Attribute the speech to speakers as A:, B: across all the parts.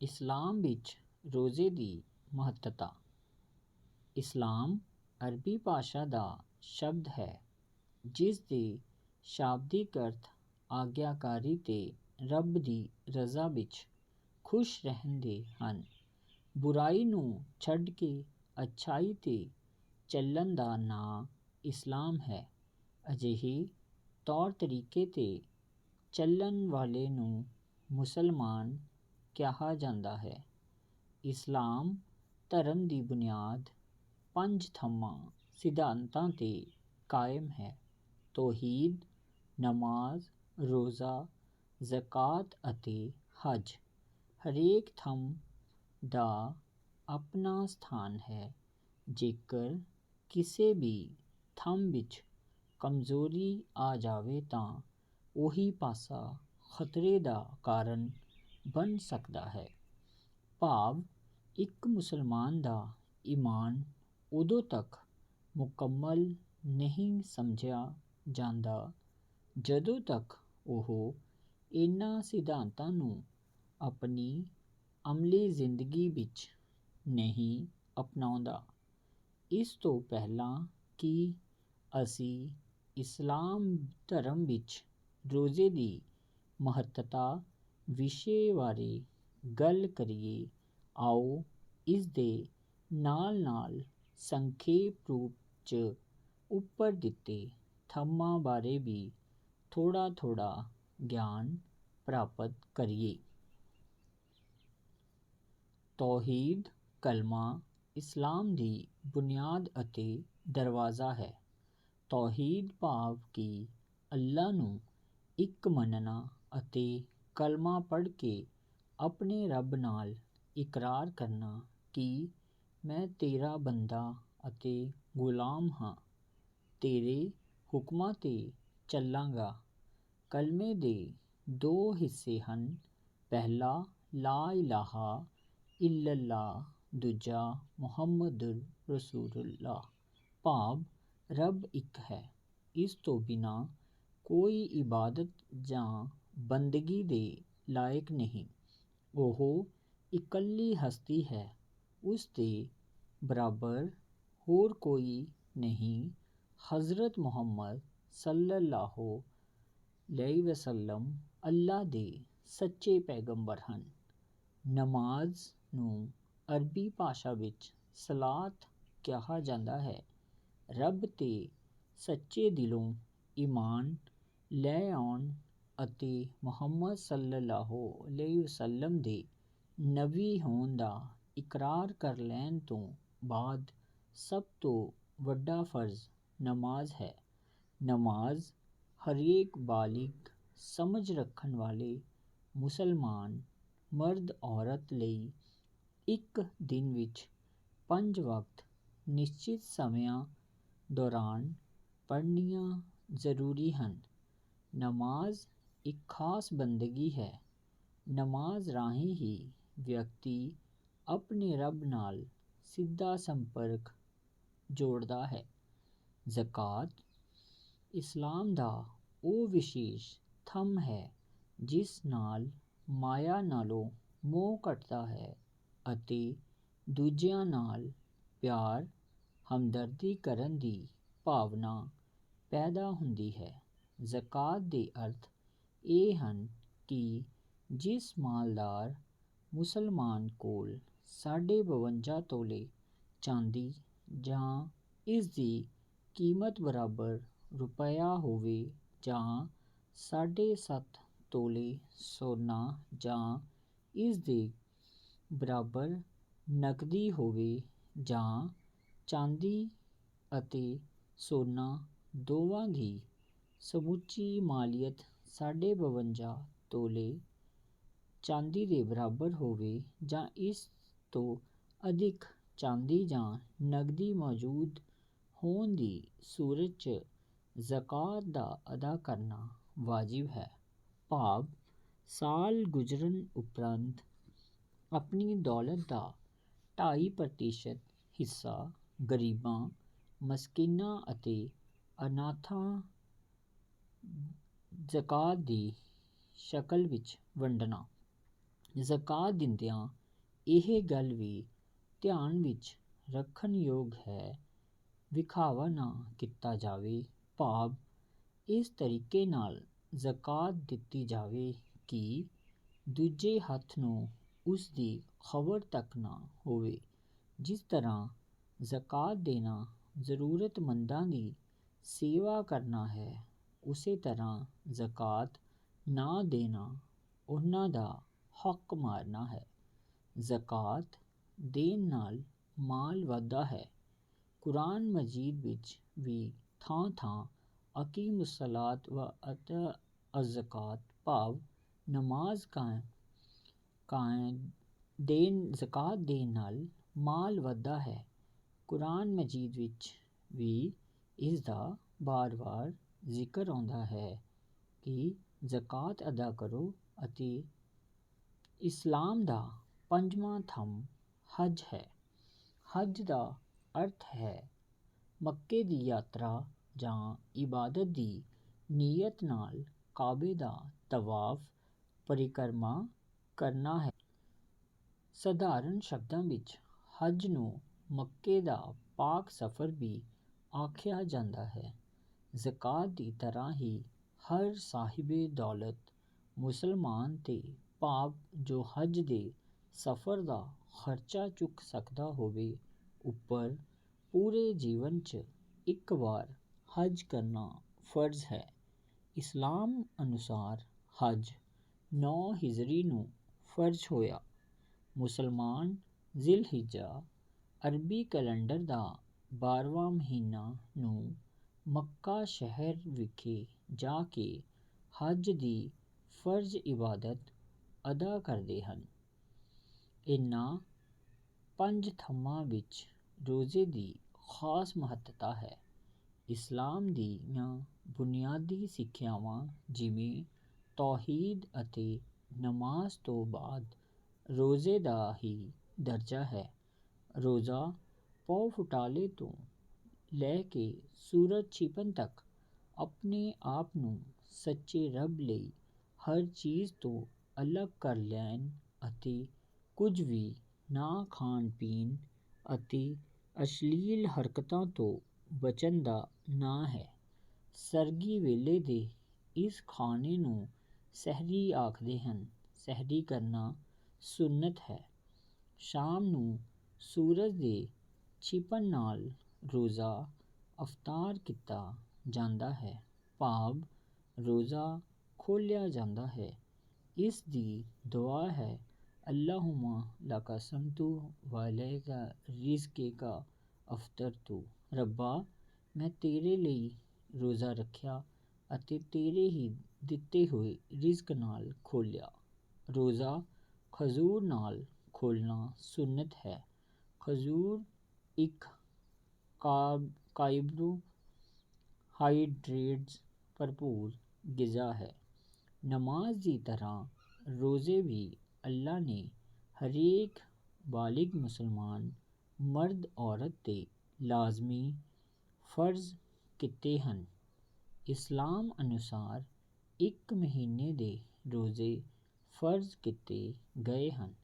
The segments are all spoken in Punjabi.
A: ਇਸਲਾਮ ਵਿੱਚ ਰੋਜ਼ੇ ਦੀ ਮਹੱਤਤਾ। ਇਸਲਾਮ ਅਰਬੀ ਭਾਸ਼ਾ ਦਾ ਸ਼ਬਦ ਹੈ, ਜਿਸ ਦੇ ਸ਼ਾਬਦਿਕ ਅਰਥ ਆਗਿਆਕਾਰੀ ਅਤੇ ਰੱਬ ਦੀ ਰਜ਼ਾ ਵਿੱਚ ਖੁਸ਼ ਰਹਿਣ ਦੇ ਹਨ। ਬੁਰਾਈ ਨੂੰ ਛੱਡ ਕੇ ਅੱਛਾਈ ਤੇ ਚੱਲਣ ਦਾ ਨਾਂ ਇਸਲਾਮ ਹੈ। ਅਜਿਹੇ ਤੌਰ ਤਰੀਕੇ ਤੇ ਚੱਲਣ ਵਾਲੇ ਨੂੰ ਮੁਸਲਮਾਨ ਕਿਹਾ ਜਾਂਦਾ ਹੈ। ਇਸਲਾਮ ਧਰਮ ਦੀ ਬੁਨਿਆਦ ਪੰਜ ਥੰਮਾਂ ਸਿਧਾਂਤਾਂ ਤੇ ਕਾਇਮ ਹੈ। ਤੌਹੀਦ, ਨਮਾਜ਼, ਰੋਜ਼ਾ, ਜ਼ਕਾਤ ਅਤੇ ਹਜ ਹਰੇਕ ਥੰਮ ਦਾ ਆਪਣਾ ਸਥਾਨ ਹੈ। ਜੇਕਰ ਕਿਸੇ ਵੀ ਥੰਮ ਵਿੱਚ ਕਮਜ਼ੋਰੀ ਆ ਜਾਵੇ ਤਾਂ ਉਹੀ ਪਾਸਾ ਖਤਰੇ ਦਾ ਕਾਰਨ ਬਣ ਸਕਦਾ ਹੈ। ਭਾਵ, ਇੱਕ ਮੁਸਲਮਾਨ ਦਾ ਈਮਾਨ ਉਦੋਂ ਤੱਕ ਮੁਕੰਮਲ ਨਹੀਂ ਸਮਝਿਆ ਜਾਂਦਾ ਜਦੋਂ ਤੱਕ ਉਹ ਇਹਨਾਂ ਸਿਧਾਂਤਾਂ ਨੂੰ ਆਪਣੀ ਅਮਲੀ ਜ਼ਿੰਦਗੀ ਵਿੱਚ ਨਹੀਂ ਅਪਣਾਉਂਦਾ। ਇਸ ਤੋਂ ਪਹਿਲਾਂ ਕਿ ਅਸੀਂ ਇਸਲਾਮ ਧਰਮ ਵਿੱਚ ਰੋਜ਼ੇ ਦੀ ਮਹੱਤਤਾ ਵਿਸ਼ੇ ਬਾਰੇ ਗੱਲ ਕਰੀਏ, ਆਓ ਇਸ ਦੇ ਨਾਲ ਨਾਲ ਸੰਖੇਪ ਰੂਪ ਚ ਉੱਪਰ ਦਿੱਤੇ ਥੰਮ੍ਹਾਂ ਬਾਰੇ ਵੀ ਥੋੜ੍ਹਾ ਥੋੜ੍ਹਾ ਗਿਆਨ ਪ੍ਰਾਪਤ ਕਰੀਏ। ਤੌਹੀਦ ਕਲਮਾ ਇਸਲਾਮ ਦੀ ਬੁਨਿਆਦ ਅਤੇ ਦਰਵਾਜ਼ਾ ਹੈ। ਤੌਹੀਦ ਭਾਵ ਕਿ ਅੱਲਾ ਨੂੰ ਇੱਕ ਮੰਨਣਾ ਅਤੇ ਕਲਮਾ ਪੜ੍ਹ ਕੇ ਆਪਣੇ ਰੱਬ ਨਾਲ ਇਕਰਾਰ ਕਰਨਾ ਕਿ ਮੈਂ ਤੇਰਾ ਬੰਦਾ ਅਤੇ ਗੁਲਾਮ ਹਾਂ। ਤੇਰੇ ਹੁਕਮਾਂ ਤੇ ਚੱਲਾਂਗਾ। ਕਲਮੇ ਦੇ ਦੋ ਹਿੱਸੇ ਹਨ। ਪਹਿਲਾ, ਲਾ ਇਲਾਹਾ ਇਲੱਲਾਹ, ਦੂਜਾ, ਮੁਹੰਮਦੁਰ ਰਸੂਲੁੱਲਾਹ ਭਾਵ, ਰੱਬ ਇੱਕ ਹੈ। ਇਸ ਤੋਂ ਬਿਨਾਂ ਕੋਈ ਇਬਾਦਤ ਜਾਂ ਬੰਦਗੀ ਦੇ ਲਾਇਕ ਨਹੀਂ। ਉਹ ਇਕੱਲੀ ਹਸਤੀ ਹੈ। ਉਸ ਦੇ ਬਰਾਬਰ ਹੋਰ ਕੋਈ ਨਹੀਂ। ਹਜ਼ਰਤ ਮੁਹੰਮਦ ਸੱਲੱਲਾਹੁ ਅਲੈਹਿ ਵਸੱਲਮ ਅੱਲਾ ਦੇ ਸੱਚੇ ਪੈਗੰਬਰ ਹਨ। ਨਮਾਜ਼ ਨੂੰ ਅਰਬੀ ਭਾਸ਼ਾ ਵਿੱਚ ਸਲਾਤ ਕਿਹਾ ਜਾਂਦਾ ਹੈ। ਰੱਬ ਤੇ ਸੱਚੇ ਦਿਲੋਂ ਈਮਾਨ ਲੈ ਆਉਣ ਅਤੇ ਮੁਹੰਮਦ ਸੱਲੱਲਾਹੁ ਅਲੈਹਿ ਵਸੱਲਮ ਦੇ ਨਬੀ ਹੋਣ ਦਾ ਇਕਰਾਰ ਕਰ ਲੈਣ ਤੋਂ ਬਾਅਦ ਸਭ ਤੋਂ ਵੱਡਾ ਫਰਜ਼ ਨਮਾਜ਼ ਹੈ। ਨਮਾਜ਼ ਹਰੇਕ ਬਾਲਿਗ ਸਮਝ ਰੱਖਣ ਵਾਲੇ ਮੁਸਲਮਾਨ ਮਰਦ ਔਰਤ ਲਈ ਇੱਕ ਦਿਨ ਵਿੱਚ ਪੰਜ ਵਕਤ ਨਿਸ਼ਚਿਤ ਸਮਿਆਂ ਦੌਰਾਨ ਪੜ੍ਹਨੀਆਂ ਜ਼ਰੂਰੀ ਹਨ। ਨਮਾਜ਼ ਇੱਕ ਖਾਸ ਬੰਦਗੀ ਹੈ। ਨਮਾਜ਼ ਰਾਹੀਂ ਹੀ ਵਿਅਕਤੀ ਆਪਣੇ ਰੱਬ ਨਾਲ ਸਿੱਧਾ ਸੰਪਰਕ ਜੋੜਦਾ ਹੈ। ਜ਼ਕਾਤ ਇਸਲਾਮ ਦਾ ਉਹ ਵਿਸ਼ੇਸ਼ ਥੰਮ ਹੈ, ਜਿਸ ਨਾਲ ਮਾਇਆ ਨਾਲੋਂ ਮੋਹ ਘਟਦਾ ਹੈ ਅਤੇ ਦੂਜਿਆਂ ਨਾਲ ਪਿਆਰ, ਹਮਦਰਦੀ ਕਰਨ ਦੀ ਭਾਵਨਾ ਪੈਦਾ ਹੁੰਦੀ ਹੈ। ਜ਼ਕਾਤ ਦੇ ਅਰਥ ਇਹ ਹਨ ਕਿ ਜਿਸ ਮਾਲਦਾਰ ਮੁਸਲਮਾਨ ਕੋਲ ਸਾਢੇ ਬਵੰਜਾ ਤੋਲੇ ਚਾਂਦੀ ਜਾਂ ਇਸ ਦੀ ਕੀਮਤ ਬਰਾਬਰ ਰੁਪਇਆ ਹੋਵੇ ਜਾਂ ਸਾਢੇ ਸੱਤ ਤੋਲੇ ਸੋਨਾ ਜਾਂ ਇਸ ਦੇ ਬਰਾਬਰ ਨਕਦੀ ਹੋਵੇ ਜਾਂ ਚਾਂਦੀ ਅਤੇ ਸੋਨਾ ਦੋਵਾਂ ਦੀ ਸਮੁੱਚੀ ਮਾਲੀਅਤ ਸਾਢੇ ਬਵੰਜਾ ਤੋਲੇ ਚਾਂਦੀ ਦੇ ਬਰਾਬਰ ਹੋਵੇ ਜਾਂ ਇਸ ਤੋਂ ਅਧਿਕ ਚਾਂਦੀ ਜਾਂ ਨਕਦੀ ਮੌਜੂਦ ਹੋਣ ਦੀ ਸੂਰਤ ਚ ਜ਼ਕਾਤ ਦਾ ਅਦਾ ਕਰਨਾ ਵਾਜਿਬ ਹੈ। ਭਾਵ, ਸਾਲ ਗੁਜ਼ਰਨ ਉਪਰੰਤ ਆਪਣੀ ਦੌਲਤ ਦਾ ਢਾਈ ਪ੍ਰਤੀਸ਼ਤ ਹਿੱਸਾ ਗਰੀਬਾਂ, ਮਸਕੀਨਾਂ ਅਤੇ ਅਨਾਥਾਂ ਜ਼ਕਾਤ ਦੀ ਸ਼ਕਲ ਵਿੱਚ ਵੰਡਣਾ। ਜ਼ਕਾਤ ਦਿੰਦਿਆਂ ਇਹ ਗੱਲ ਵੀ ਧਿਆਨ ਵਿੱਚ ਰੱਖਣ ਯੋਗ ਹੈ, ਵਿਖਾਵਾ ਨਾ ਕੀਤਾ ਜਾਵੇ। ਭਾਵ ਇਸ ਤਰੀਕੇ ਨਾਲ ਜ਼ਕਾਤ ਦਿੱਤੀ ਜਾਵੇ ਕਿ ਦੂਜੇ ਹੱਥ ਨੂੰ ਉਸ ਦੀ ਖਬਰ ਤੱਕ ਨਾ ਹੋਵੇ। ਜਿਸ ਤਰ੍ਹਾਂ ਜ਼ਕਾਤ ਦੇਣਾ ਜ਼ਰੂਰਤਮੰਦਾਂ ਦੀ ਸੇਵਾ ਕਰਨਾ ਹੈ ਉਸੇ ਤਰ੍ਹਾਂ ਜ਼ਕਾਤ ਨਾ ਦੇਣਾ ਉਹਨਾਂ ਦਾ ਹੱਕ ਮਾਰਨਾ ਹੈ। ਜ਼ਕਾਤ ਦੇਣ ਨਾਲ ਮਾਲ ਵੱਧਦਾ ਹੈ। ਕੁਰਾਨ ਮਜੀਦ ਵਿੱਚ ਵੀ ਥਾਂ ਥਾਂ ਅਕੀਮੁਸਸਲਾਤ ਵ ਅਤਾ ਅਜ਼ਕਾਤ ਭਾਵ ਨਮਾਜ਼ ਕਾਇਮ ਕਾਇਮ ਦੇਣ, ਜ਼ਕਾਤ ਦੇਣ ਨਾਲ ਮਾਲ ਵੱਧਦਾ ਹੈ। ਕੁਰਾਨ ਮਜੀਦ ਵਿੱਚ ਵੀ ਇਸ ਦਾ ਬਾਰ-ਬਾਰ ਜ਼ਿਕਰ ਆਉਂਦਾ ਹੈ ਕਿ ਜ਼ਕਾਤ ਅਦਾ ਕਰੋ ਅਤੇ ਇਸਲਾਮ ਦਾ ਪੰਜਵਾਂ ਥੰਮ ਹਜ ਹੈ। ਹਜ ਦਾ ਅਰਥ ਹੈ ਮੱਕੇ ਦੀ ਯਾਤਰਾ ਜਾਂ ਇਬਾਦਤ ਦੀ ਨੀਅਤ ਨਾਲ ਕਾਬੇ ਦਾ ਤਵਾਫ ਪਰਿਕਰਮਾ ਕਰਨਾ ਹੈ। ਸਧਾਰਨ ਸ਼ਬਦਾਂ ਵਿੱਚ ਹਜ ਨੂੰ ਮੱਕੇ ਦਾ ਪਾਕ ਸਫ਼ਰ ਵੀ ਆਖਿਆ ਜਾਂਦਾ ਹੈ। ਜ਼ਕਾਤ ਦੀ ਤਰ੍ਹਾਂ ਹੀ ਹਰ ਸਾਹਿਬੇ ਦੌਲਤ ਮੁਸਲਮਾਨ ਤੇ ਭਾਵ ਜੋ ਹਜ ਦੇ ਸਫ਼ਰ ਦਾ ਖਰਚਾ ਚੁੱਕ ਸਕਦਾ ਹੋਵੇ ਉੱਪਰ ਪੂਰੇ ਜੀਵਨ 'ਚ ਇੱਕ ਵਾਰ ਹਜ ਕਰਨਾ ਫਰਜ਼ ਹੈ। ਇਸਲਾਮ ਅਨੁਸਾਰ ਹਜ ਨੌ ਹਿਜਰੀ ਨੂੰ ਫਰਜ਼ ਹੋਇਆ। ਮੁਸਲਮਾਨ ਜ਼ਿਲਹਿਜਾ ਅਰਬੀ ਕੈਲੰਡਰ ਦਾ ਬਾਰ੍ਹਵਾਂ ਮਹੀਨਾ ਨੂੰ ਮੱਕਾ ਸ਼ਹਿਰ ਵਿਖੇ ਜਾ ਕੇ ਹਜ ਦੀ ਫਰਜ਼ ਇਬਾਦਤ ਅਦਾ ਕਰਦੇ ਹਨ। ਇਹਨਾਂ ਪੰਜ ਥੰਮਾਂ ਵਿੱਚ ਰੋਜ਼ੇ ਦੀ ਖਾਸ ਮਹੱਤਤਾ ਹੈ। ਇਸਲਾਮ ਦੀਆਂ ਬੁਨਿਆਦੀ ਸਿੱਖਿਆਵਾਂ ਜਿਵੇਂ ਤੌਹੀਦ ਅਤੇ ਨਮਾਜ਼ ਤੋਂ ਬਾਅਦ ਰੋਜ਼ੇ ਦਾ ਹੀ ਦਰਜਾ ਹੈ। ਰੋਜ਼ਾ ਪੌ ਫੁਟਾਲੇ ਤੋਂ ਲੈ ਕੇ ਸੂਰਜ ਛਿਪਣ ਤੱਕ ਆਪਣੇ ਆਪ ਨੂੰ ਸੱਚੇ ਰੱਬ ਲਈ ਹਰ ਚੀਜ਼ ਤੋਂ ਅਲੱਗ ਕਰ ਲੈਣ ਅਤੇ ਕੁਝ ਵੀ ਨਾ ਖਾਣ ਪੀਣ ਅਤੇ ਅਸ਼ਲੀਲ ਹਰਕਤਾਂ ਤੋਂ ਬਚਣ ਦਾ ਨਾਂ ਹੈ। ਸਰਗੀ ਵੇਲੇ ਦੇ ਇਸ ਖਾਣੇ ਨੂੰ ਸਹਿਰੀ ਆਖਦੇ ਹਨ। ਸਹਿਰੀ ਕਰਨਾ ਸੁੰਨਤ ਹੈ। ਸ਼ਾਮ ਨੂੰ ਸੂਰਜ ਦੇ ਛਿਪਣ ਨਾਲ ਰੋਜ਼ਾ ਅਫਤਾਰ ਕੀਤਾ ਜਾਂਦਾ ਹੈ। ਭਾਵ ਰੋਜ਼ਾ ਖੋਲ੍ਹਿਆ ਜਾਂਦਾ ਹੈ। ਇਸ ਦੀ ਦੁਆ ਹੈ ਅੱਲਾਹੁਮਾ ਲਕਾ ਸਮਤੂ ਵ ਅਲੈਕਾ ਅਫਤਰ ਅਫਤਰਤੂ ਰੱਬਾ, ਮੈਂ ਤੇਰੇ ਲਈ ਰੋਜ਼ਾ ਰੱਖਿਆ ਅਤੇ ਤੇਰੇ ਹੀ ਦਿੱਤੇ ਹੋਏ ਰਿਜ਼ਕ ਨਾਲ ਖੋਲ੍ਹਿਆ। ਰੋਜ਼ਾ ਖਜੂਰ ਨਾਲ ਖੋਲ੍ਹਣਾ ਸੁਨਤ ਹੈ। ਖਜੂਰ ਇੱਕ ਕਾਬ ਕਾਰਬੋਹਾਈਡਰੇਟਸ ਭਰਪੂਰ ਗਿਜ਼ਾ ਹੈ। ਨਮਾਜ਼ ਦੀ ਤਰ੍ਹਾਂ ਰੋਜ਼ੇ ਵੀ ਅੱਲਾ ਨੇ ਹਰੇਕ ਬਾਲਿਗ ਮੁਸਲਮਾਨ, ਮਰਦ ਔਰਤ 'ਤੇ ਲਾਜ਼ਮੀ ਫਰਜ਼ ਕੀਤੇ ਹਨ। ਇਸਲਾਮ ਅਨੁਸਾਰ ਇੱਕ ਮਹੀਨੇ ਦੇ ਰੋਜ਼ੇ ਫਰਜ਼ ਕੀਤੇ ਗਏ ਹਨ,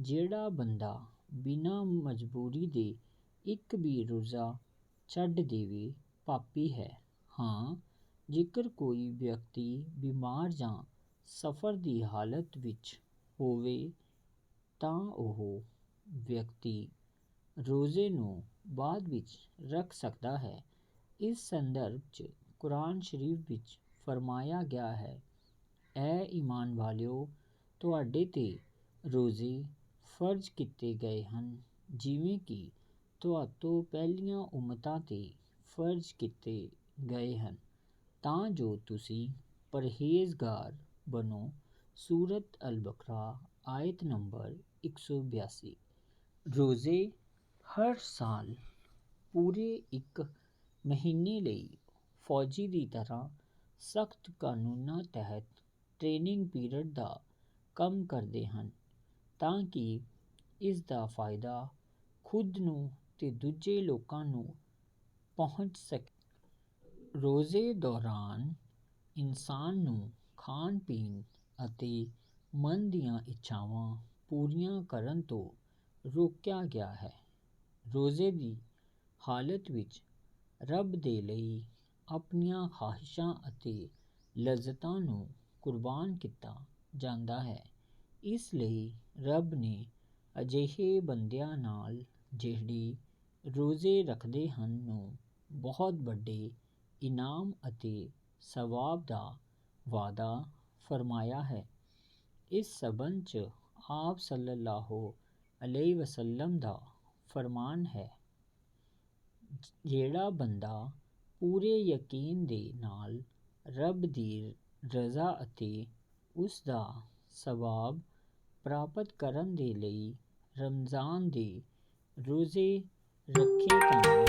A: ਜਿਹੜਾ ਬੰਦਾ ਬਿਨਾਂ ਮਜਬੂਰੀ ਦੇ ਇੱਕ ਵੀ ਰੋਜ਼ਾ ਛੱਡ ਦੇਵੇ ਪਾਪੀ ਹੈ। ਹਾਂ, ਜੇਕਰ ਕੋਈ ਵਿਅਕਤੀ ਬਿਮਾਰ ਜਾਂ ਸਫ਼ਰ ਦੀ ਹਾਲਤ ਵਿੱਚ ਹੋਵੇ, ਤਾਂ ਉਹ ਵਿਅਕਤੀ ਰੋਜ਼ੇ ਨੂੰ ਬਾਅਦ ਵਿੱਚ ਰੱਖ ਸਕਦਾ ਹੈ। ਇਸ ਸੰਦਰਭ 'ਚ ਕੁਰਾਨ ਸ਼ਰੀਫ ਵਿੱਚ ਫਰਮਾਇਆ ਗਿਆ ਹੈ, ਐ ਈਮਾਨ ਵਾਲਿਓ, ਤੁਹਾਡੇ 'ਤੇ ਰੋਜ਼ੇ ਫਰਜ਼ ਕੀਤੇ ਗਏ ਹਨ, ਜਿਵੇਂ ਕਿ ਤੁਹਾਤੋਂ ਪਹਿਲੀਆਂ ਉਮਤਾਂ 'ਤੇ ਫਰਜ਼ ਕੀਤੇ ਗਏ ਹਨ, ਤਾਂ ਜੋ ਤੁਸੀਂ ਪਰਹੇਜ਼ਗਾਰ ਬਣੋ। ਸੂਰਤ ਅਲ ਬਕਰਾ ਆਇਤ ਨੰਬਰ ਇੱਕ ਸੌ ਬਿਆਸੀ। ਰੋਜ਼ੇ ਹਰ ਸਾਲ ਪੂਰੇ ਇੱਕ ਮਹੀਨੇ ਲਈ ਫੌਜੀ ਦੀ ਤਰ੍ਹਾਂ ਸਖਤ ਕਾਨੂੰਨਾਂ ਤਹਿਤ ਟ੍ਰੇਨਿੰਗ ਪੀਰੀਅਡ ਦਾ ਕੰਮ ਕਰਦੇ ਹਨ, ਤਾਂ ਕਿ ਇਸ ਦਾ ਫਾਇਦਾ ਖੁਦ ਨੂੰ ਤੇ ਦੂਜੇ ਲੋਕਾਂ ਨੂੰ ਪਹੁੰਚ ਸਕੇ। ਰੋਜ਼ੇ ਦੌਰਾਨ ਇਨਸਾਨ ਨੂੰ ਖਾਣ ਪੀਣ ਅਤੇ ਮਨ ਦੀਆਂ ਇੱਛਾਵਾਂ ਪੂਰੀਆਂ ਕਰਨ ਤੋਂ ਰੋਕਿਆ ਗਿਆ ਹੈ। ਰੋਜ਼ੇ ਦੀ ਹਾਲਤ ਵਿੱਚ ਰੱਬ ਦੇ ਲਈ ਆਪਣੀਆਂ ਖਵਾਹਿਸ਼ਾਂ ਅਤੇ ਲਜ਼ਤਾਂ ਨੂੰ ਕੁਰਬਾਨ ਕੀਤਾ ਜਾਂਦਾ ਹੈ। ਇਸ ਲਈ ਰੱਬ ਨੇ ਅਜਿਹੇ ਬੰਦਿਆਂ ਨਾਲ ਜਿਹੜੇ ਰੋਜ਼ੇ ਰੱਖਦੇ ਹਨ ਨੂੰ ਬਹੁਤ ਵੱਡੇ ਇਨਾਮ ਅਤੇ ਸਵਾਬ ਦਾ ਵਾਅਦਾ ਫਰਮਾਇਆ ਹੈ। ਇਸ ਸੰਬੰਧ 'ਚ ਆਪ ਸੱਲੱਲਾਹੁ ਅਲੈਹਿ ਵਸੱਲਮ ਦਾ ਫਰਮਾਨ ਹੈ, ਜਿਹੜਾ ਬੰਦਾ ਪੂਰੇ ਯਕੀਨ ਦੇ ਨਾਲ ਰੱਬ ਦੀ ਰਜ਼ਾ ਅਤੇ ਉਸ ਦਾ ਸਵਾਬ ਪ੍ਰਾਪਤ ਕਰਨ ਦੇ ਲਈ ਰਮਜ਼ਾਨ ਦੇ ਰੋਜ਼ੇ ਰੱਖੇ ਤਾਂ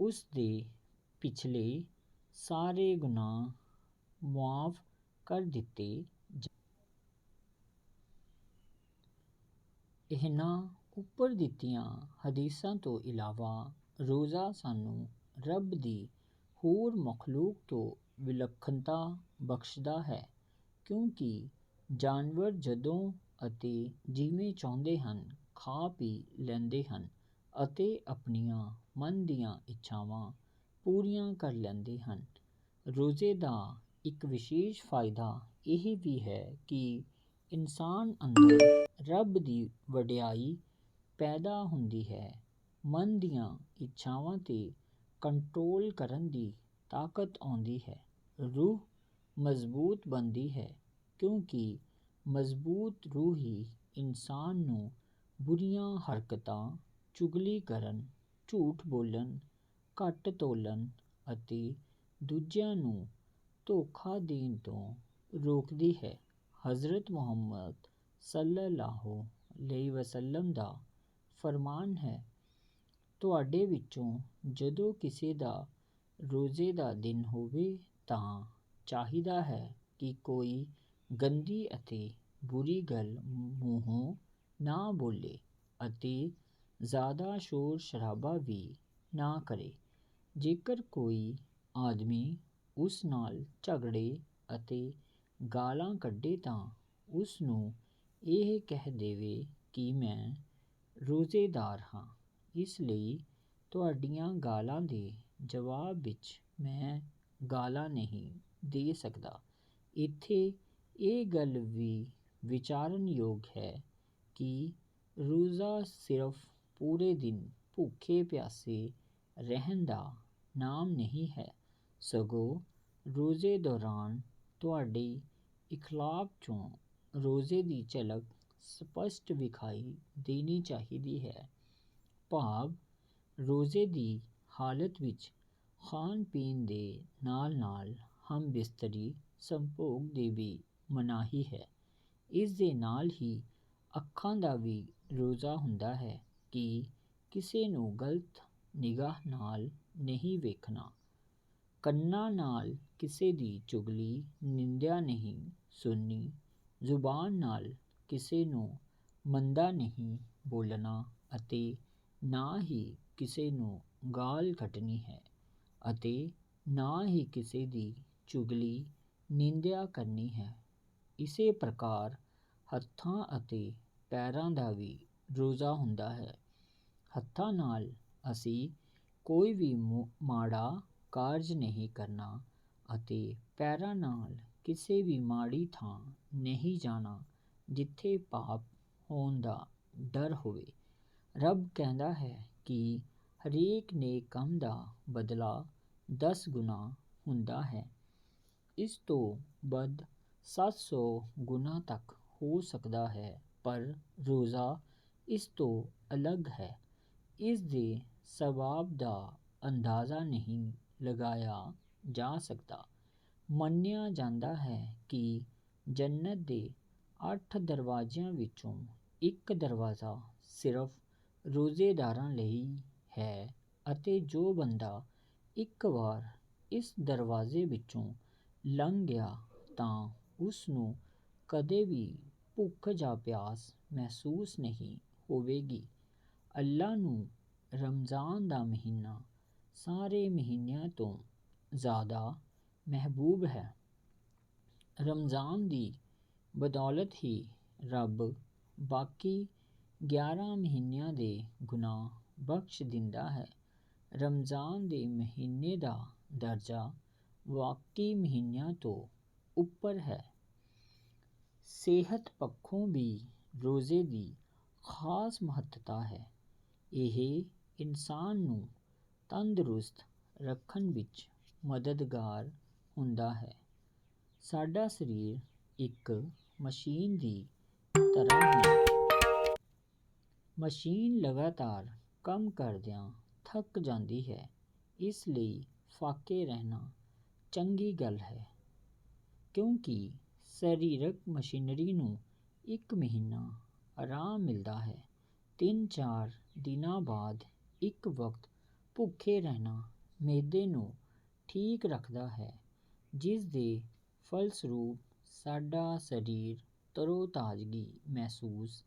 A: ਉਸ ਦੇ ਪਿਛਲੇ ਸਾਰੇ ਗੁਨਾਹ ਮੁਆਫ਼ ਕਰ ਦਿੱਤੇ ਇਹਨਾਂ ਉੱਪਰ ਦਿੱਤੀਆਂ ਹਦੀਸਾਂ ਤੋਂ ਇਲਾਵਾ ਰੋਜ਼ਾ ਸਾਨੂੰ ਰੱਬ ਦੀ ਹੋਰ ਮਖਲੂਕ ਤੋਂ ਵਿਲੱਖਣਤਾ ਬਖਸ਼ਦਾ ਹੈ, ਕਿਉਂਕਿ ਜਾਨਵਰ ਜਦੋਂ ਅਤੇ ਜਿਵੇਂ ਚਾਹੁੰਦੇ ਹਨ ਖਾ ਪੀ ਲੈਂਦੇ ਹਨ ਅਤੇ ਆਪਣੀਆਂ ਮਨ ਦੀਆਂ ਇੱਛਾਵਾਂ ਪੂਰੀਆਂ ਕਰ ਲੈਂਦੇ ਹਨ। ਰੋਜ਼ੇ ਦਾ ਇੱਕ ਵਿਸ਼ੇਸ਼ ਫਾਇਦਾ ਇਹ ਵੀ ਹੈ ਕਿ ਇਨਸਾਨ ਅੰਦਰ ਰੱਬ ਦੀ ਵਡਿਆਈ ਪੈਦਾ ਹੁੰਦੀ ਹੈ। ਮਨ ਦੀਆਂ ਇੱਛਾਵਾਂ 'ਤੇ ਕੰਟਰੋਲ ਕਰਨ ਦੀ ਤਾਕਤ ਆਉਂਦੀ ਹੈ। ਰੂਹ ਮਜ਼ਬੂਤ ਬਣਦੀ ਹੈ ਕਿਉਂਕਿ ਮਜ਼ਬੂਤ ਰੂਹ ਹੀ ਇਨਸਾਨ ਨੂੰ ਬੁਰੀਆਂ ਹਰਕਤਾਂ ਚੁਗਲੀ ਕਰਨ, ਝੂਠ ਬੋਲਣ, ਘੱਟ ਤੋਲਣ ਅਤੇ ਦੂਜਿਆਂ ਨੂੰ ਧੋਖਾ ਦੇਣ ਤੋਂ ਰੋਕਦੀ ਹੈ। ਹਜ਼ਰਤ ਮੁਹੰਮਦ ਸੱਲੱਲਾਹੁ ਅਲੈਹਿ ਵਸੱਲਮ ਦਾ ਫਰਮਾਨ ਹੈ, ਤੁਹਾਡੇ ਵਿੱਚੋਂ ਜਦੋਂ ਕਿਸੇ ਦਾ ਰੋਜ਼ੇ ਦਾ ਦਿਨ ਹੋਵੇ ਤਾਂ ਚਾਹੀਦਾ ਹੈ ਕਿ ਕੋਈ ਗੰਦੀ ਅਤੇ ਬੁਰੀ ਗੱਲ ਮੂੰਹੋਂ ਨਾ ਬੋਲੇ ਅਤੇ ਜ਼ਿਆਦਾ ਸ਼ੋਰ ਸ਼ਰਾਬਾ ਵੀ ਨਾ ਕਰੇ। ਜੇਕਰ ਕੋਈ ਆਦਮੀ ਉਸ ਨਾਲ ਝਗੜੇ ਅਤੇ ਗਾਲਾਂ ਕੱਢੇ ਤਾਂ ਉਸ ਨੂੰ ਇਹ ਕਹਿ ਦੇਵੇ ਕਿ ਮੈਂ ਰੋਜ਼ੇਦਾਰ ਹਾਂ। ਇਸ ਲਈ ਤੁਹਾਡੀਆਂ ਗਾਲਾਂ ਦੇ ਜਵਾਬ ਵਿੱਚ ਮੈਂ ਗਾਲਾਂ ਨਹੀਂ ਦੇ ਸਕਦਾ। ਇੱਥੇ ਇਹ ਗੱਲ ਵੀ ਵਿਚਾਰਨ ਯੋਗ ਹੈ ਕਿ ਰੋਜ਼ਾ ਸਿਰਫ ਪੂਰੇ ਦਿਨ ਭੁੱਖੇ ਪਿਆਸੇ ਰਹਿਣ ਦਾ ਨਾਮ ਨਹੀਂ ਹੈ। ਸਗੋਂ ਰੋਜ਼ੇ ਦੌਰਾਨ ਤੁਹਾਡੇ ਇਖਲਾਕ 'ਚੋਂ ਰੋਜ਼ੇ ਦੀ ਝਲਕ ਸਪੱਸ਼ਟ ਵਿਖਾਈ ਦੇਣੀ ਚਾਹੀਦੀ ਹੈ। ਭਾਵ, ਰੋਜ਼ੇ ਦੀ ਹਾਲਤ ਵਿੱਚ ਖਾਣ ਪੀਣ ਦੇ ਨਾਲ ਨਾਲ ਹਮਬਿਸਤਰੀ ਸੰਭੋਗ ਦੀ ਵੀ ਮਨਾਹੀ ਹੈ। ਇਸ ਦੇ ਨਾਲ ਹੀ ਅੱਖਾਂ ਦਾ ਵੀ ਰੋਜ਼ਾ ਹੁੰਦਾ ਹੈ ਕਿ ਕਿਸੇ ਨੂੰ ਗਲਤ ਨਿਗਾਹ ਨਾਲ ਨਹੀਂ ਵੇਖਣਾ। ਕੰਨਾਂ ਨਾਲ ਕਿਸੇ ਦੀ ਚੁਗਲੀ, ਨਿੰਦਿਆ ਨਹੀਂ ਸੁਣਨੀ, ਜ਼ੁਬਾਨ ਨਾਲ ਕਿਸੇ ਨੂੰ ਮੰਦਾ ਨਹੀਂ ਬੋਲਣਾ ਅਤੇ ਨਾ ਹੀ ਕਿਸੇ ਨੂੰ ਗਾਲ ਕੱਢਣੀ ਹੈ ਅਤੇ ਨਾ ਹੀ ਕਿਸੇ ਦੀ ਚੁਗਲੀ, ਨਿੰਦਿਆ ਕਰਨੀ ਹੈ। ਇਸੇ ਪ੍ਰਕਾਰ ਹੱਥਾਂ ਅਤੇ ਪੈਰਾਂ ਦਾ ਵੀ ਰੋਜ਼ਾ ਹੁੰਦਾ ਹੈ। ਹੱਥਾਂ ਨਾਲ ਅਸੀਂ ਕੋਈ ਵੀ ਮਾੜਾ ਕਾਰਜ ਨਹੀਂ ਕਰਨਾ ਅਤੇ ਪੈਰਾਂ ਨਾਲ ਕਿਸੇ ਵੀ ਮਾੜੀ ਥਾਂ ਨਹੀਂ ਜਾਣਾ ਜਿੱਥੇ ਪਾਪ ਹੋਣ ਦਾ ਡਰ ਹੋਵੇ। ਰੱਬ ਕਹਿੰਦਾ ਹੈ ਕਿ ਹਰੇਕ ਨੇਕ ਕੰਮ ਦਾ ਬਦਲਾ ਦਸ ਗੁਣਾ ਹੁੰਦਾ ਹੈ। ਇਸ ਤੋਂ ਵੱਧ ਸੱਤ ਸੌ ਗੁਣਾ ਤੱਕ ਹੋ ਸਕਦਾ ਹੈ, ਪਰ ਰੋਜ਼ਾ ਇਸ ਤੋਂ ਅਲੱਗ ਹੈ। ਇਸ ਦੇ ਸਵਾਬ ਦਾ ਅੰਦਾਜ਼ਾ ਨਹੀਂ ਲਗਾਇਆ ਜਾ ਸਕਦਾ। ਮੰਨਿਆ ਜਾਂਦਾ ਹੈ ਕਿ ਜੰਨਤ ਦੇ ਅੱਠ ਦਰਵਾਜ਼ਿਆਂ ਵਿੱਚੋਂ ਇੱਕ ਦਰਵਾਜ਼ਾ ਸਿਰਫ ਰੋਜ਼ੇਦਾਰਾਂ ਲਈ ਹੈ ਅਤੇ ਜੋ ਬੰਦਾ ਇੱਕ ਵਾਰ ਇਸ ਦਰਵਾਜ਼ੇ ਵਿੱਚੋਂ ਲੰਘ ਗਿਆ ਤਾਂ ਉਸ ਨੂੰ ਕਦੇ ਵੀ ਭੁੱਖ ਜਾਂ ਪਿਆਸ ਮਹਿਸੂਸ ਨਹੀਂ ਹੋਵੇਗੀ। ਅੱਲਾ ਨੂੰ ਰਮਜ਼ਾਨ ਦਾ ਮਹੀਨਾ ਸਾਰੇ ਮਹੀਨਿਆਂ ਤੋਂ ਜ਼ਿਆਦਾ ਮਹਿਬੂਬ ਹੈ। ਰਮਜ਼ਾਨ ਦੀ ਬਦੌਲਤ ਹੀ ਰੱਬ ਬਾਕੀ 11 ਮਹੀਨਿਆਂ ਦੇ ਗੁਨਾਹ ਬਖਸ਼ ਦਿੰਦਾ ਹੈ। ਰਮਜ਼ਾਨ ਦੇ ਮਹੀਨੇ ਦਾ ਦਰਜਾ ਬਾਕੀ ਮਹੀਨਿਆਂ ਤੋਂ ਉੱਪਰ ਹੈ। ਸਿਹਤ ਪੱਖੋਂ ਵੀ ਰੋਜ਼ੇ ਦੀ ਖਾਸ ਮਹੱਤਤਾ ਹੈ। ਇਹ ਇਨਸਾਨ ਨੂੰ ਤੰਦਰੁਸਤ ਰੱਖਣ ਵਿੱਚ ਮਦਦਗਾਰ ਹੁੰਦਾ ਹੈ। ਸਾਡਾ ਸਰੀਰ ਇੱਕ ਮਸ਼ੀਨ ਦੀ ਤਰ੍ਹਾਂ ਹੈ। ਮਸ਼ੀਨ ਲਗਾਤਾਰ ਕੰਮ ਕਰਦਿਆਂ ਥੱਕ ਜਾਂਦੀ ਹੈ। ਇਸ ਲਈ ਫਾਕੇ ਰਹਿਣਾ ਚੰਗੀ ਗੱਲ ਹੈ। ਕਿਉਂਕਿ ਸਰੀਰਕ ਮਸ਼ੀਨਰੀ ਨੂੰ ਇੱਕ ਮਹੀਨਾ ਆਰਾਮ ਮਿਲਦਾ ਹੈ। ਤਿੰਨ ਚਾਰ ਦਿਨਾਂ ਬਾਅਦ ਇੱਕ ਵਕਤ ਭੁੱਖੇ ਰਹਿਣਾ ਮਿਹਦੇ ਨੂੰ ਠੀਕ ਰੱਖਦਾ ਹੈ, ਜਿਸ ਦੇ ਫਲਸਰੂਪ ਸਾਡਾ ਸਰੀਰ ਤਰੋਤਾਜ਼ਗੀ ਮਹਿਸੂਸ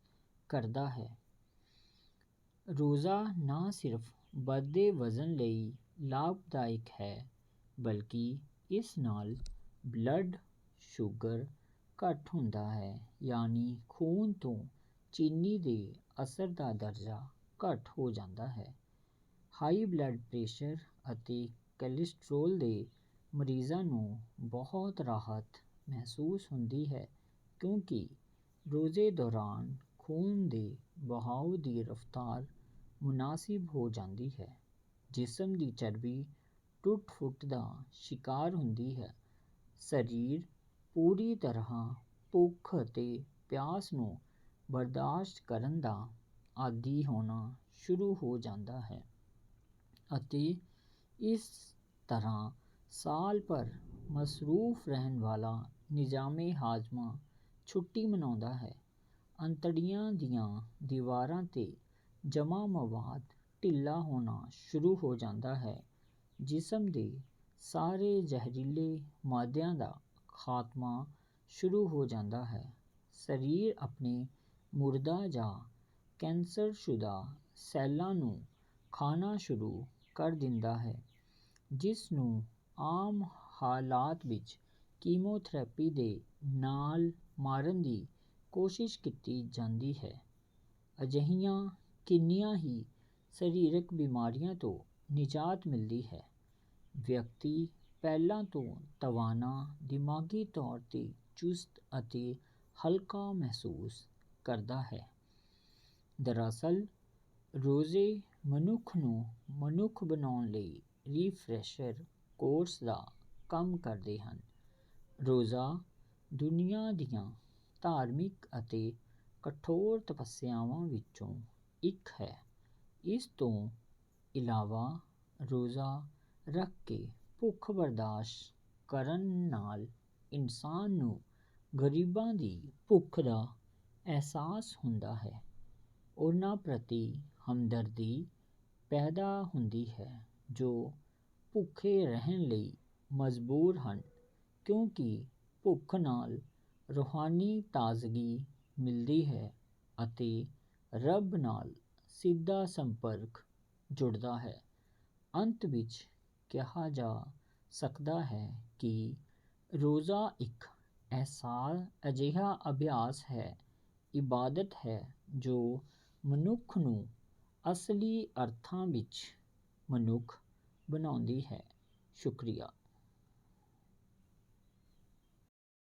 A: ਕਰਦਾ ਹੈ। ਰੋਜ਼ਾ ਨਾ ਸਿਰਫ ਵੱਧਦੇ ਵਜ਼ਨ ਲਈ ਲਾਭਦਾਇਕ ਹੈ, ਬਲਕਿ ਇਸ ਨਾਲ ਬਲੱਡ ਸ਼ੂਗਰ ਘੱਟ ਹੁੰਦਾ ਹੈ, ਯਾਨੀ ਖੂਨ ਤੋਂ ਚੀਨੀ ਦੇ ਅਸਰ ਦਾ ਦਰਜਾ ਘੱਟ ਹੋ ਜਾਂਦਾ ਹੈ। ਹਾਈ ਬਲੱਡ ਪ੍ਰੈਸ਼ਰ ਅਤੇ ਕੋਲੇਸਟ੍ਰੋਲ ਦੇ ਮਰੀਜ਼ਾਂ ਨੂੰ ਬਹੁਤ ਰਾਹਤ ਮਹਿਸੂਸ ਹੁੰਦੀ ਹੈ, ਕਿਉਂਕਿ ਰੋਜ਼ੇ ਦੌਰਾਨ ਖੂਨ ਦੇ ਵਹਾਅ ਦੀ ਰਫ਼ਤਾਰ ਮੁਨਾਸਿਬ ਹੋ ਜਾਂਦੀ ਹੈ। ਜਿਸਮ ਦੀ ਚਰਬੀ ਟੁੱਟ ਫੁੱਟ ਦਾ ਸ਼ਿਕਾਰ ਹੁੰਦੀ ਹੈ। ਸਰੀਰ ਪੂਰੀ ਤਰ੍ਹਾਂ ਭੁੱਖ ਅਤੇ ਪਿਆਸ ਨੂੰ ਬਰਦਾਸ਼ਤ ਕਰਨ ਦਾ ਆਦੀ ਹੋਣਾ ਸ਼ੁਰੂ ਹੋ ਜਾਂਦਾ ਹੈ ਅਤੇ ਇਸ ਤਰ੍ਹਾਂ ਸਾਲ ਭਰ ਮਸਰੂਫ ਰਹਿਣ ਵਾਲਾ ਨਿਜ਼ਾਮੇ ਹਾਜ਼ਮਾ ਛੁੱਟੀ ਮਨਾਉਂਦਾ ਹੈ। ਅੰਤੜੀਆਂ ਦੀਆਂ ਦੀਵਾਰਾਂ 'ਤੇ ਜਮ੍ਹਾਂ ਮਵਾਦ ਢਿੱਲਾ ਹੋਣਾ ਸ਼ੁਰੂ ਹੋ ਜਾਂਦਾ ਹੈ। ਜਿਸਮ ਦੇ ਸਾਰੇ ਜ਼ਹਿਰੀਲੇ ਮਾਦਿਆਂ ਦਾ ਖਾਤਮਾ ਸ਼ੁਰੂ ਹੋ ਜਾਂਦਾ ਹੈ। ਸਰੀਰ ਆਪਣੇ ਮੁਰਦਾ ਜਾਂ ਕੈਂਸਰਸ਼ੁਦਾ ਸੈੱਲਾਂ ਨੂੰ ਖਾਣਾ ਸ਼ੁਰੂ ਕਰ ਦਿੰਦਾ ਹੈ, ਜਿਸ ਨੂੰ ਆਮ ਹਾਲਾਤ ਵਿੱਚ ਕੀਮੋਥੈਰੇਪੀ ਦੇ ਨਾਲ ਮਾਰਨ ਦੀ ਕੋਸ਼ਿਸ਼ ਕੀਤੀ ਜਾਂਦੀ ਹੈ। ਅਜਿਹੀਆਂ ਕਿੰਨੀਆਂ ਹੀ ਸਰੀਰਕ ਬਿਮਾਰੀਆਂ ਤੋਂ ਨਿਜਾਤ ਮਿਲਦੀ ਹੈ। ਵਿਅਕਤੀ ਪਹਿਲਾਂ ਤੋਂ ਤਵਾਨਾ ਦਿਮਾਗੀ ਤੌਰ 'ਤੇ ਚੁਸਤ ਅਤੇ ਹਲਕਾ ਮਹਿਸੂਸ ਕਰਦਾ ਹੈ। ਦਰਅਸਲ, ਰੋਜ਼ੇ ਮਨੁੱਖ ਨੂੰ ਮਨੁੱਖ ਬਣਾਉਣ ਲਈ ਰੀਫਰੈਸ਼ਰ ਕੋਰਸ ਦਾ ਕੰਮ ਕਰਦੇ ਹਨ। ਰੋਜ਼ਾ ਦੁਨੀਆ ਦੀਆਂ ਧਾਰਮਿਕ ਅਤੇ ਕਠੋਰ ਤਪੱਸਿਆਵਾਂ ਵਿੱਚੋਂ ਇੱਕ ਹੈ। ਇਸ ਤੋਂ ਇਲਾਵਾ ਰੋਜ਼ਾ ਰੱਖ ਕੇ ਭੁੱਖ ਬਰਦਾਸ਼ਤ ਕਰਨ ਨਾਲ ਇਨਸਾਨ ਨੂੰ ਗਰੀਬਾਂ ਦੀ ਭੁੱਖ ਦਾ ਅਹਿਸਾਸ ਹੁੰਦਾ ਹੈ। ਉਹਨਾਂ ਪ੍ਰਤੀ ਹਮਦਰਦੀ ਪੈਦਾ ਹੁੰਦੀ ਹੈ, ਜੋ ਭੁੱਖੇ ਰਹਿਣ ਲਈ ਮਜਬੂਰ ਹਨ, ਕਿਉਂਕਿ ਭੁੱਖ ਨਾਲ ਰੂਹਾਨੀ ਤਾਜ਼ਗੀ ਮਿਲਦੀ ਹੈ ਅਤੇ ਰੱਬ ਨਾਲ ਸਿੱਧਾ ਸੰਪਰਕ ਜੁੜਦਾ ਹੈ। ਅੰਤ ਵਿੱਚ ਕਿਹਾ ਜਾ ਸਕਦਾ ਹੈ ਕਿ ਰੋਜ਼ਾ ਇੱਕ ਐਸਾ ਅਜਿਹਾ ਅਭਿਆਸ ਹੈ, ਇਬਾਦਤ ਹੈ, ਜੋ ਮਨੁੱਖ ਨੂੰ ਅਸਲੀ ਅਰਥਾਂ ਵਿੱਚ ਮਨੁੱਖ ਬਣਾਉਂਦੀ ਹੈ। ਸ਼ੁਕਰੀਆ।